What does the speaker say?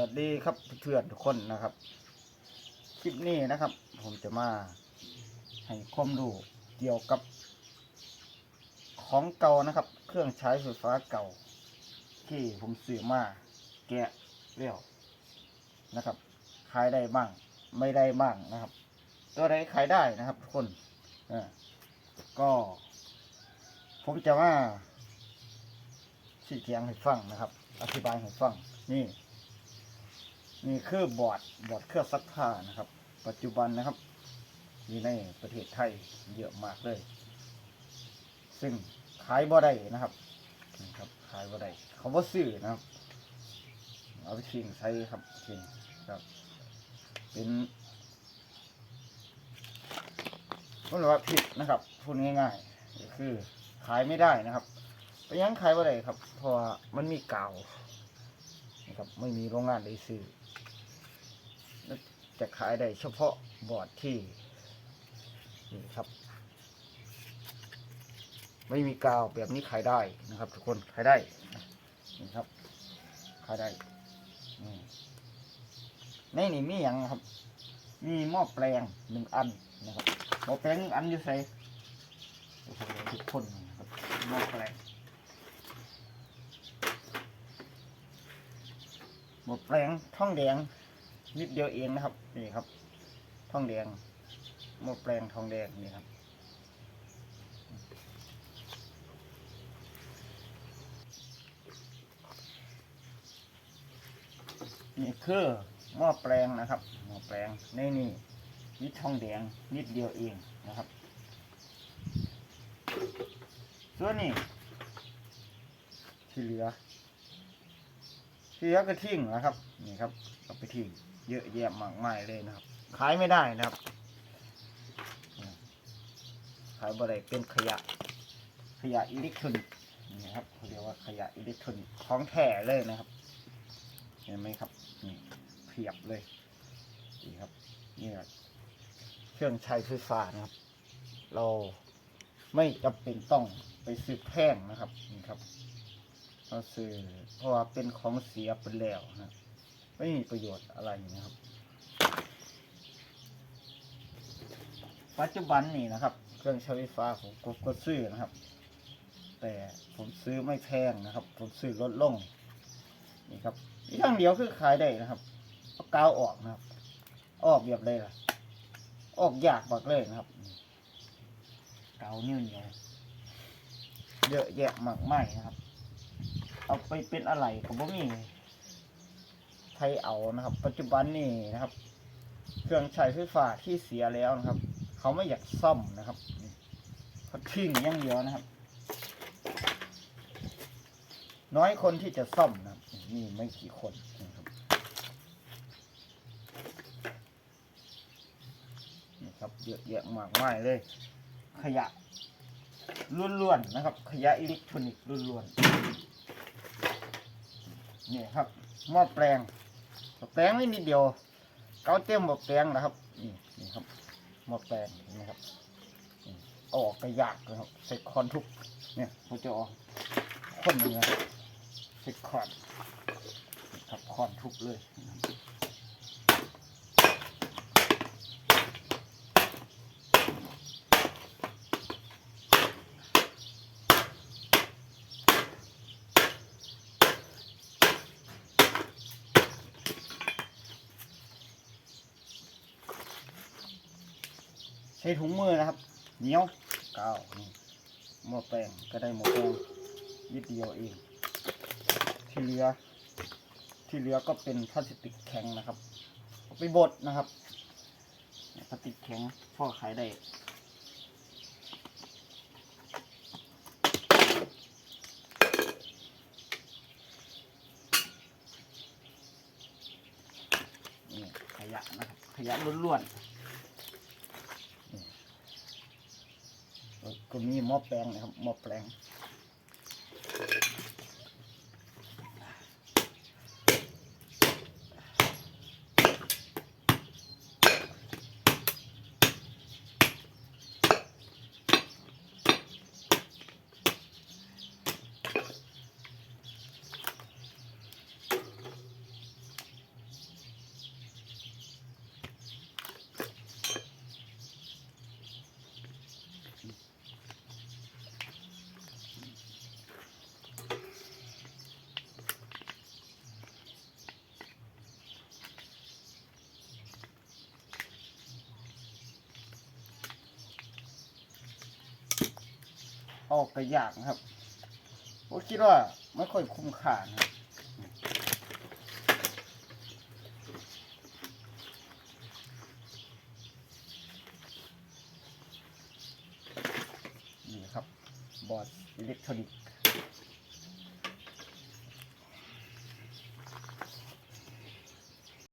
วัสดีครับเพื่อนทุกคนนะครับ คลิปนี้นะครับ ผมจะมาให้ความรู้เกี่ยวกับ ของเก่านะครับ เครื่องใช้ไฟฟ้าเก่า ที่ผมซื้อมาแกะเรียวนะครับขายได้บ้าง ไม่ได้บ้างนะครับ ตัวไหนขายได้นะครับ ทุกคนอ่าก็ ผมจะมาชี้แจงให้ฟังนะครับ อธิบายให้ฟังนี่ นี่คือบอร์ดบอร์ดเครื่องซักผ้านะครับ ปัจจุบันนะครับ มีในประเทศไทยเยอะมากเลย ซึ่งขายบ่ได้นะครับนี่ครับขายบ่ได้เขาบ่ซื้อนะครับ เอาไปทิ้งใช้ครับทิ้งครับ เป็นมันว่าผิดนะครับพูดง่ายๆก็คือขายไม่ได้นะครับไปยังขายบ่ได้ครับ เพราะว่ามันมีกาวนะครับ ไม่มีโรงงานได้ซื้อ จะขายได้เฉพาะบอร์ดที่นี่ครับ ไม่มีกาวแบบนี้ขายได้นะครับ ทุกคนขายได้นี่ครับขายได้นี่ในนี่มีอย่างครับ มีหม้อแปลงหนึ่งอันนะครับหม้อแปลงหนึ่งอันอยู่ใส่ทุกคนนะครับหม้อแปลงหม้อแปลงท่องแดง นิดเดียวเองนะครับ นี่ครับ ทองแดงหม้อแปลงทองแดงนี่ครับ นี่คือหม้อแปลงนะครับ หม้อแปลงในนี่นิดทองแดงนิดเดียวเองนะครับ ส่วนนี้ที่เหลือที่เหลือก็ทิ้งนะครับ นี่ครับเอาไปทิ้ง เยอะแยะมากมายเลยนะครับ ขายไม่ได้นะครับ ขายบ่ได้เป็นขยะ ขยะอิเล็กทรอนิกส์นี่ครับเขาเรียกว่าขยะอิเล็กทรอนิกส์ของแท้เลยนะครับ เห็นไหมครับนี่เพียบเลยนี่ครับนี่เครื่องใช้ไฟฟ้านะครับ เราไม่จำเป็นต้องไปซื้อแพงนะครับนี่ครับเราซื้อเพราะว่าเป็นของเสียไปแล้วนะ ไม่มีประโยชน์อะไรนะครับ ปัจจุบันนี่นะครับ เครื่องใช้ไฟฟ้าผมก็ก็ซื้อนะครับ แต่ผมซื้อไม่แพงนะครับ ผมซื้อลดลงนี่ครับอีกทางเดียวคือขายได้นะครับเอากาวออกนะครับ ออกแบบเลยล่ะ ออกยากมากเลยนะครับกาวเนียวเหนียวเยอะแยะมากมายนะครับ เอาไปเป็นอะไรก็บ่มี ใครเอานะครับ ปัจจุบันนี่นะครับ เครื่องใช้ไฟฟ้าที่เสียแล้วนะครับ เขาไม่อยากซ่อมนะครับเขาทิ้งอย่างเดียวนะครับ น้อยคนที่จะซ่อมนะครับนี่ไม่กี่คนนะครับนี่ครับเยอะแยะมากมายเลย ขยะล้วนๆนะครับ ขยะอิเล็กทรอนิกส์ล้วนๆนี่ครับหม้อแปลง หมกแตงไม่นิดเดียวเกาเต็มหม้อแตงนะครับนี่นี่ครับหม้อแตงนี่ครับออกกระยากนะครับใส่คอนทุบเนี่ยเขาจะออกคนเนื้อใช้คอนครับคอนทุบเลย ช้ถุงมือนะครับ เหนียวกาวนี่หม้อแปลงก็ได้หม้อแปลงยิดเดียวเอง ที่เหลือ ที่เหลือก็เป็นพลาสติกแข็งนะครับไปบดนะครับพลาสติกแข็งพ่อขายได้นี่ขยะนะครับขยะล้วนๆนี่ แล้วก็มีหม้อแปลงนะครับหม้อแปลง ออกกระยากครับผมคิดว่าไม่ค่อยคุ้มค่านะครับนี่ครับบอร์ดอิเล็กทรอนิกส์